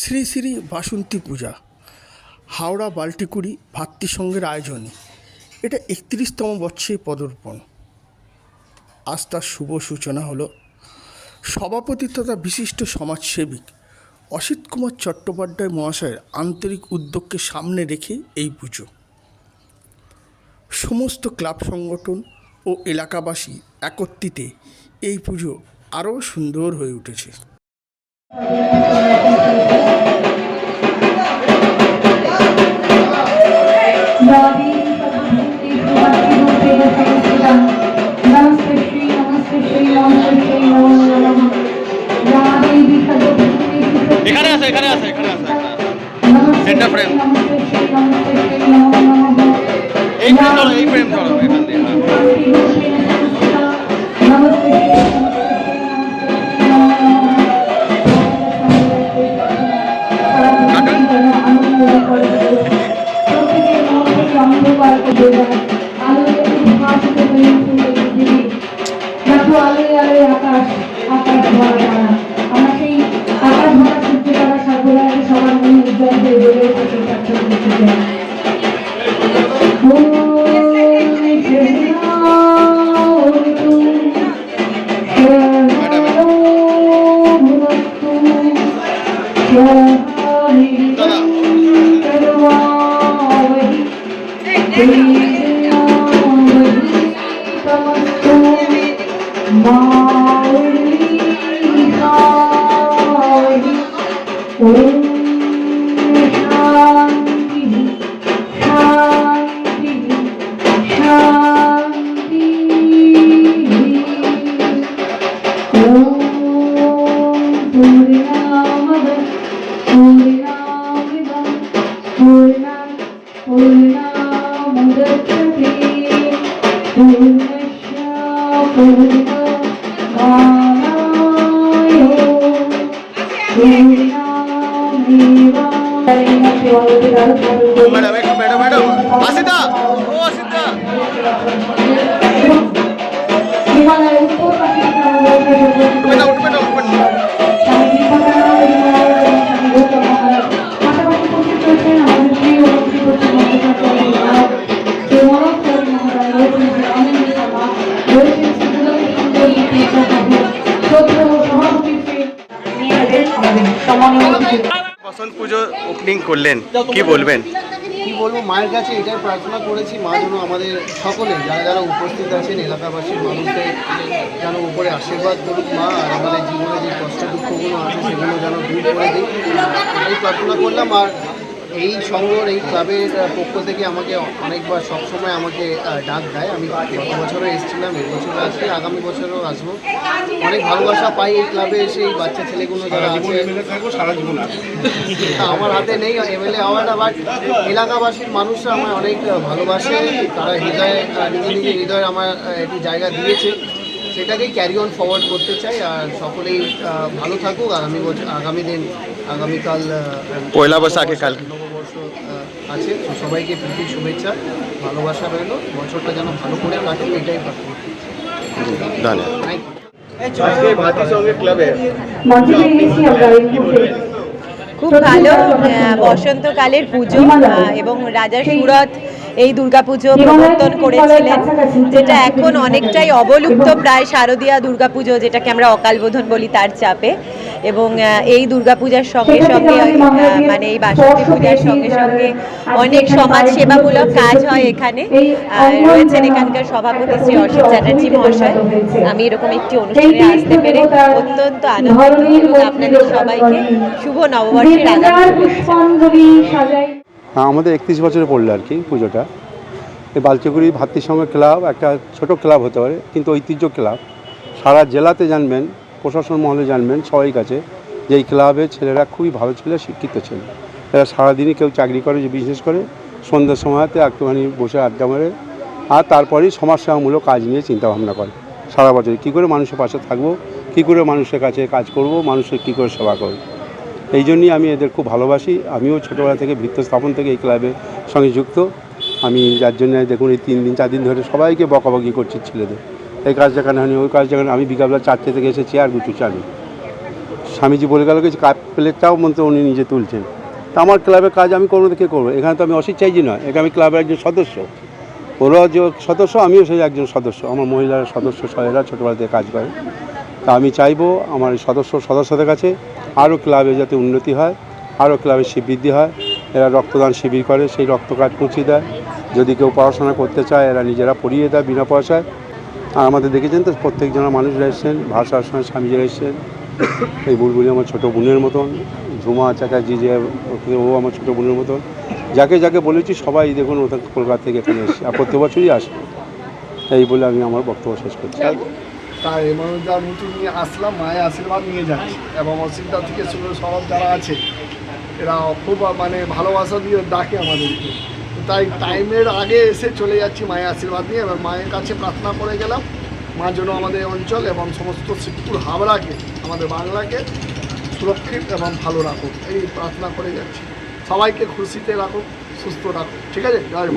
শ্রী শ্রী বাসন্তী পূজা, হাওড়া বাল্টিকুড়ি ভাতৃসংঘের আয়োজনে। এটা একত্রিশতম বর্ষে পদর্পণ। আজ তার শুভ সূচনা হল সভাপতি তথা বিশিষ্ট সমাজসেবিক অসিত কুমার চট্টোপাধ্যায় মহাশয়ের আন্তরিক উদ্যোগকে সামনে রেখে এই পুজো। সমস্ত ক্লাব সংগঠন ও এলাকাবাসী একত্রিতে এই পুজো আরও সুন্দর হয়ে উঠেছে। এখানে আছে এখানে আছে এখানে আছে। সেন্টার ফ্রেম এই ফ্রেম ধরো এই ফ্রেম ধরো। দেখো আলোয় আলোয় আকাশ আকাশ ভরা তারা আমরা সেই আকাশ ভরা সূর্য তারা সর্বদা সবার মনে উজ্জ্বল হয়ে বেড়ে ওঠে সেই কাজটা করতে পূর্ণমাদায় পূর্ণামেবাবশিষ্যতে ম্যাডাম একটু ম্যাডাম ম্যাডাম আসিতা ও আসিতা বসন্ত পুজো ওপেনিং করলেন, কি বলবেন? কি বলব, মায়ের কাছে এটাই প্রার্থনা করেছি, মা যেন আমাদের সকলে, যারা যারা উপস্থিত আছেন, এলাকাবাসীর মানুষদের যেন উপরে আশীর্বাদ করুক মা, আর আমাদের জীবনে যে কষ্ট দুঃখগুলো আছে, সেগুলো যেন দূর করে দিই এই প্রার্থনা করলাম, আর এই সংঘর এই ক্লাবের পক্ষ থেকে আমাকে অনেকবার সবসময় আমাকে ডাক দেয়। আমি গত বছরও এসেছিলাম এই বছরও আসছি আগামী বছরও আসব। অনেক ভালোবাসা পাই এই ক্লাবে এসে এই বাচ্চা ছেলেগুলো যারা আছে। আমার হাতে নেই এমএলএ হওয়াটা বাট এলাকাবাসীর মানুষরা আমার অনেক ভালোবাসে। তারা হৃদয়ে নিজে নিজে হৃদয়ে আমার একটি জায়গা দিয়েছে। সেটাকেই ক্যারি অন ফরওয়ার্ড করতে চাই আর সকলেই ভালো থাকুক আগামী বছর আগামী দিন আগামীকাল পয়লা বৈশাখে কালকে। নববর্ষ আছে। তো সবাইকে প্রীতি শুভেচ্ছা ভালোবাসা রইল বছরটা যেন ভালো করে কাটুক এটাই প্রার্থনা। আজকে ভাতি সঙ্গে ক্লাবে খুব ভালো বসন্তকালের পুজো এবং রাজা সুরত এই দুর্গাপুজো প্রবর্তন করেছিলেন যেটা এখন অনেকটাই অবলুপ্ত প্রায় শারদীয়া দুর্গাপুজো যেটাকে আমরা অকালবোধন বলি তার চাপে। এবং এই দুর্গাপূজার সঙ্গে সঙ্গে মানে এই বাসন্তী পূজার সঙ্গে সঙ্গে অনেক সমাজ সেবামূলক কাজ হয় এখানে। আর রয়েছেন এখানকার সভাপতি শ্রী অশোক চ্যাটার্জি মহাশয়। আমি এরকম একটি অনুষ্ঠানে আসতে পেরে অত্যন্ত আনন্দিত এবং আপনাদের সবাইকে শুভ নববর্ষের আগাম হ্যাঁ আমাদের একত্রিশ বছরে পড়ল আর কি পুজোটা। এই বালচকুড়ি ভাতৃসংঘ ক্লাব একটা ছোট ক্লাব হতে পারে, কিন্তু ঐতিহ্য ক্লাব। সারা জেলাতে জানবেন, প্রশাসন মহলে জানবেন সবাই কাছে যে এই ক্লাবের ছেলেরা খুবই ভালো ছেলে, শিক্ষিত ছেলে। এরা সারাদিনই কেউ চাকরি করে, যে বিশেষ করে সন্ধ্যার সময়তে একটুখানি বসে আড্ডা মারে আর তারপরেই সমাজসেবামূলক কাজ নিয়ে চিন্তা ভাবনা করে। সারা বছর কী করে মানুষের পাশে থাকব, কী করে মানুষের কাছে কাজ করব, মানুষের কী করে সেবা করব। এই জন্যই আমি এদের খুব ভালোবাসি। আমিও ছোটোবেলা থেকে বৃত্ত স্থাপন থেকে এই ক্লাবের সঙ্গে যুক্ত। আমি যার জন্য দেখুন এই তিন দিন, চার দিন ধরে সবাইকে বকাবকি করছি ছেলেদের। এই কাজ কেন হয়নি, ওই কাজ কেন আমি বিকালবেলা চারটে থেকে এসে চেয়ার গুছুচ্ছি আমি স্বামীজি বলে গেল যে, কাপ প্লেটটাও মন্ত্র উনি নিজে তুলছেন। তা আমার ক্লাবের কাজ আমি করব কে করব? এখানে তো আমি অস্বেচ্ছাই নয় এখানে আমি ক্লাবের একজন সদস্য। ওরা যে সদস্য, আমিও সেই একজন সদস্য। আমার মহিলার সদস্য সহেরা ছোটোবেলা থেকে কাজ করে। তা আমি চাইব আমার সদস্য সদস্যদের কাছে আরও ক্লাবে যাতে উন্নতি হয়, আরও ক্লাবের বৃদ্ধি হয়। এরা রক্তদান শিবির করে, সেই রক্ত কার্ড পৌঁছে দেয়। যদি কেউ পড়াশোনা করতে চায়, এরা নিজেরা পড়িয়ে দেয় বিনা পয়সায়। আর আমাদের দেখেছেন তো, প্রত্যেকজনের মানুষরা এসছেন ভাষার সঙ্গে স্বামীজিরা এসছেন। এই বুলবুলি আমার ছোটো বোনের মতন, ঝুমা চাকাজি যে, ও আমার ছোটো বোনের মতন। যাকে যাকে বলেছি, সবাই দেখুন ওটা কলকাতা থেকে এখানে এসছে। আর প্রত্যেক বছরই আসে। এই বলে আমি আমার বক্তব্য শেষ করছি। তাই মানুষরা নতুন নিয়ে আসলাম মায়ের আশীর্বাদ নিয়ে যাচ্ছি। এবং অসিদ্ধা থেকে শুরু সব যারা আছে এরা খুব মানে ভালোবাসা দিয়ে ডাকে আমাদেরকে তাই টাইমের আগে এসে চলে যাচ্ছি মায়ের আশীর্বাদ নিয়ে। এবার মায়ের কাছে প্রার্থনা করে গেলাম মা যেন আমাদের অঞ্চল এবং সমস্ত শিবপুর হাবড়াকে আমাদের বাংলাকে সুরক্ষিত এবং ভালো রাখুক। এই প্রার্থনা করে যাচ্ছি। সবাইকে খুশিতে রাখুক সুস্থ রাখুক। ঠিক আছে? জয়।